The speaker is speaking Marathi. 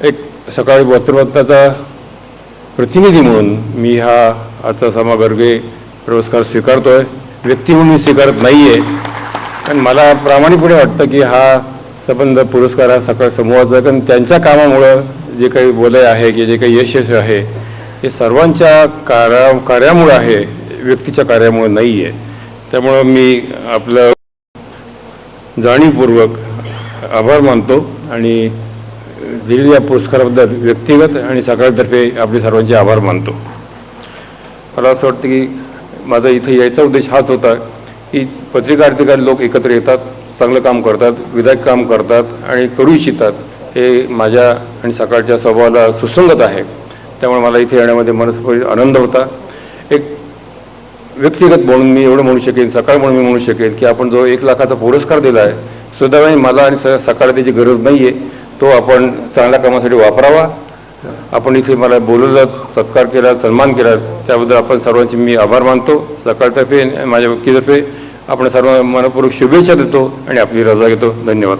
एक सकाळी पत्रपत्राचा प्रतिनिधी म्हणून मी हा आजचा समागर्गे पुरस्कार स्वीकारतो आहे व्यक्ती म्हणून मी स्वीकारत नाही आहे कारण मला प्रामाणिकपणे वाटतं की हा संबंध पुरस्कार हा सकाळ समूहाचा आहे. कारण त्यांच्या कामामुळं जे काही बोलय आहे की जे काही यशस्वी आहे हे सर्वांच्या कार्या कार्यामुळं आहे व्यक्तीच्या कार्यामुळं नाही आहे त्यामुळं मी आपलं जाणीवपूर्वक आभार मानतो आणि दिलेल्या पुरस्काराबद्दल व्यक्तिगत आणि सकाळतर्फे आपले सर्वांचे आभार मानतो. मला असं वाटतं की माझा इथे यायचा उद्देश हाच होता की पत्रिका अधिकारी लोक एकत्र येतात चांगलं काम करतात विधायक काम करतात आणि करू इच्छितात हे माझ्या आणि सकाळच्या स्वभावाला सुसंगत आहे. त्यामुळे मला इथे येण्यामध्ये मनस्फूर्त आनंद होता. एक व्यक्तिगत म्हणून मी एवढं म्हणू शकेन सकाळ म्हणून मी म्हणू शकेन की आपण जो एक लाखाचा पुरस्कार दिला आहे सुदैवाने मला आणि स सकाळ त्याची गरज नाही आहे तो आपण चांगल्या कामासाठी वापरावा. आपण इथे मला बोलवलं सत्कार केला सन्मान केला त्याबद्दल आपण सर्वांचे मी आभार मानतो. सकाळतर्फे आणि माझ्या व्यक्तीतर्फे आपण सर्व मनपूर्वक शुभेच्छा देतो आणि आपली रजा घेतो. धन्यवाद.